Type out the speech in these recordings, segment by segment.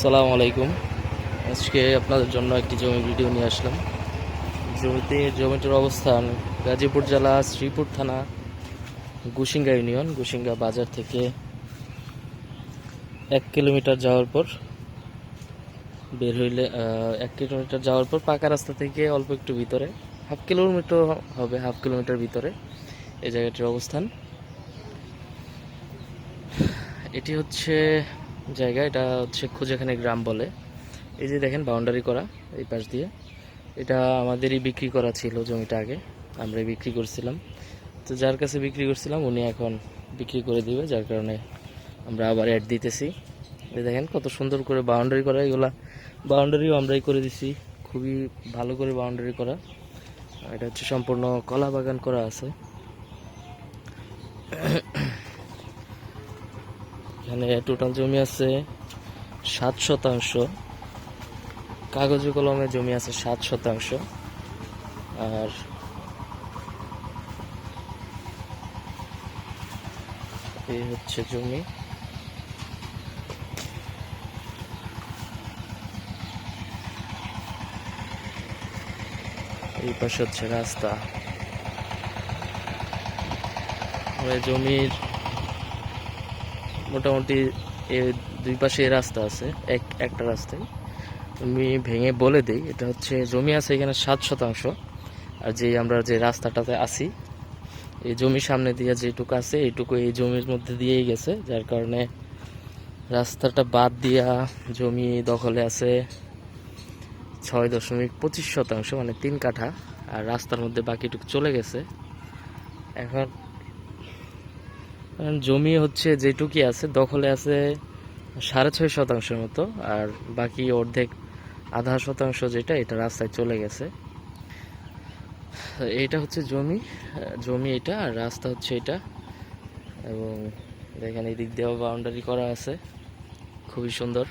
আসসালামু আলাইকুম। আজকে আপনাদের জন্য একটি জমি ভিডিও নিয়ে আসলাম। জমিতে, জমিটির অবস্থান গাজীপুর জেলা, শ্রীপুর থানা, গুসিঙ্গা ইউনিয়ন, গুসিঙ্গা বাজার থেকে এক কিলোমিটার যাওয়ার পর বের হইলে এক কিলোমিটার যাওয়ার পর পাকা রাস্তা থেকে অল্প একটু ভিতরে, হাফ কিলোমিটার হবে, হাফ কিলোমিটার ভিতরে এই জায়গাটির অবস্থান। এটি হচ্ছে জায়গা, এটা হচ্ছে খুঁজেখানে গ্রাম বলে। এই যে দেখেন বাউন্ডারি করা এই পাশ দিয়ে। এটা আমাদেরই বিক্রি করা ছিল জমিটা আগে, আমরাই বিক্রি করছিলাম। তো যার কাছে বিক্রি করছিলাম, উনি এখন বিক্রি করে দিবে, যার কারণে আমরা আবার অ্যাড দিতেছি। এই দেখেন, কত সুন্দর করে বাউন্ডারি করা, এগুলা বাউন্ডারিও আমরাই করে দিছি। খুবই ভালো করে বাউন্ডারি করা। এটা হচ্ছে সম্পূর্ণ কলা বাগান করা আছে। এখানে টোটাল জমি আছে সাত শতাংশ। কাগজে কলমে জমি আছে সাত শতাংশ। আর এই হচ্ছে জমি। এই পাশে হচ্ছে রাস্তা। জমির মোটামুটি দুই পাশে রাস্তা আছে, এক, একটা রাস্তায়। আমি ভেঙে বলে দিই, এটা হচ্ছে জমি আছে এখানে সাত শতাংশ। আর যে আমরা যে রাস্তাটাতে আছি, এই জমির সামনে দিয়ে যেটুকু আছে, এইটুকু এই জমির মধ্যে দিয়েই গেছে। যার কারণে রাস্তাটা বাদ দিয়া জমি দখলে আছে ছয় দশমিক পঁচিশ শতাংশ মানে তিন কাঠা। আর রাস্তার মধ্যে বাকিটুকু চলে গেছে। এখন জমি হচ্ছে যেটুকি আছে, দখলে আছে সাড়ে ছয় শতাংশের মতো, আর বাকি অর্ধেক আধা শতাংশ যেটা, এটা রাস্তায় চলে গেছে। এটা হচ্ছে জমি জমি এটা, আর রাস্তা হচ্ছে এটা। এবং দেখেন এই দিক দিয়েও বাউন্ডারি করা আছে, খুবই সুন্দর।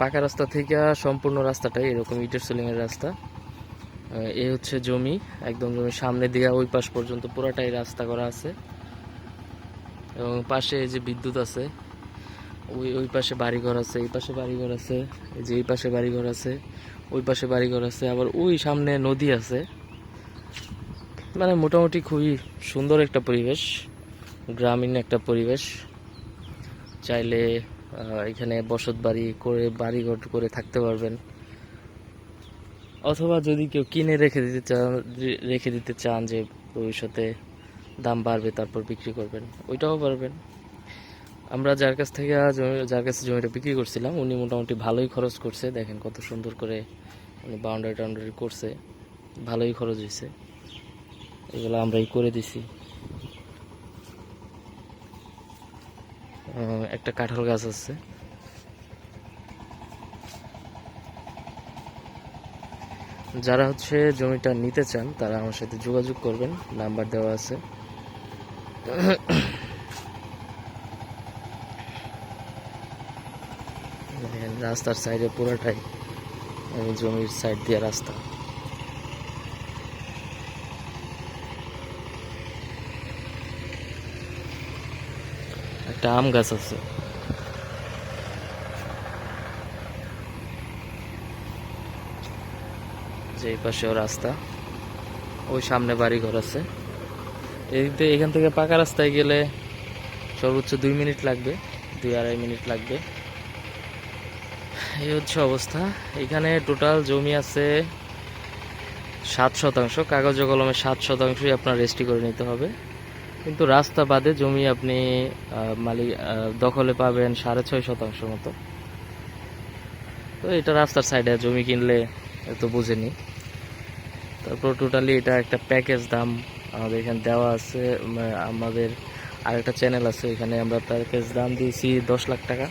পাকা রাস্তা থেকে সম্পূর্ণ রাস্তাটাই এরকম ইটের সিলিংয়ের রাস্তা। এই হচ্ছে জমি, একদম জমির সামনে দিয়ে ওই পাশ পর্যন্ত পুরাটাই রাস্তা করা আছে। এবং পাশে যে বিদ্যুৎ আছে, ওই ওই পাশে বাড়িঘর আছে, এই পাশে বাড়িঘর আছে, এই যে এই পাশে বাড়িঘর আছে, ওই পাশে বাড়িঘর আছে, আবার ওই সামনে নদী আছে। মানে মোটামুটি খুবই সুন্দর একটা পরিবেশ, গ্রামীণ একটা পরিবেশ। চাইলে এখানে বসত বাড়ি করে, বাড়িঘর করে থাকতে পারবেন। অথবা যদি কেউ কিনে রেখে দিতে চান রেখে দিতে চান যে ভবিষ্যতে দাম বাড়বে, তারপর বিক্রি করবেন। ওইটাও পারবেন। আমরা যার কাছ থেকে, যার কাছে জমিটা বিক্রি করছিলাম, উনি মোটামুটি ভালোই খরচ করছে। দেখেন কত সুন্দর করে উনি বাউন্ডারি টাউন্ডারি করছে। ভালোই খরচ হয়েছে এগুলো আমরাই করে দিছি। একটা কাঁঠাল গাছ আছে। যারা হচ্ছে জমিটা নিতে চান, তারা আমার সাথে যোগাযোগ করবেন। নাম্বার দেওয়া আছে। রাস্তার সাইডে পুরোটাই জমির সাইড দিয়ে রাস্তা। একটা আম গাছ আছে। যে পাশেও রাস্তা, ওই সামনে বাড়ি ঘর আছে। এদিক এখান থেকে পাকা রাস্তায় গেলে সর্বোচ্চ দুই মিনিট লাগবে, দুই আড়াই মিনিট লাগবে। এই হচ্ছে অবস্থা। এখানে টোটাল জমি আছে সাত শতাংশ, কাগজে কলমে সাত শতাংশই আপনার রেজিস্ট্রি করে নিতে হবে। কিন্তু রাস্তা বাদে জমি আপনি মালিক দখলে পাবেন সাড়ে ছয় শতাংশ মতো। তো এটা রাস্তার সাইডে জমি কিনলে এত বুঝেনি। তারপর টোটালি এটা একটা প্যাকেজ দাম আমাদের এখানে দেওয়া আছে আমাদের আরেকটা চ্যানেল আছে, এখানে আমরা প্যাকেজ দাম দিয়েছি দশ লাখ টাকা।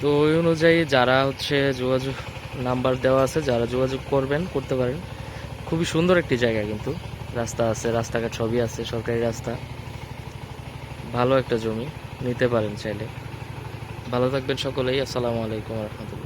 তো ওই অনুযায়ী যারা হচ্ছে যোগাযোগ নাম্বার দেওয়া আছে, যারা যোগাযোগ করবেন, করতে পারেন। খুবই সুন্দর একটি জায়গা কিন্তু। রাস্তা আছে, রাস্তাঘাট সবই আছে, সরকারি রাস্তা। ভালো একটা জমি, নিতে পারেন চাইলে। ভালো থাকবেন সকলেই, আসসালামু আলাইকুম রহমতুল্লাহ।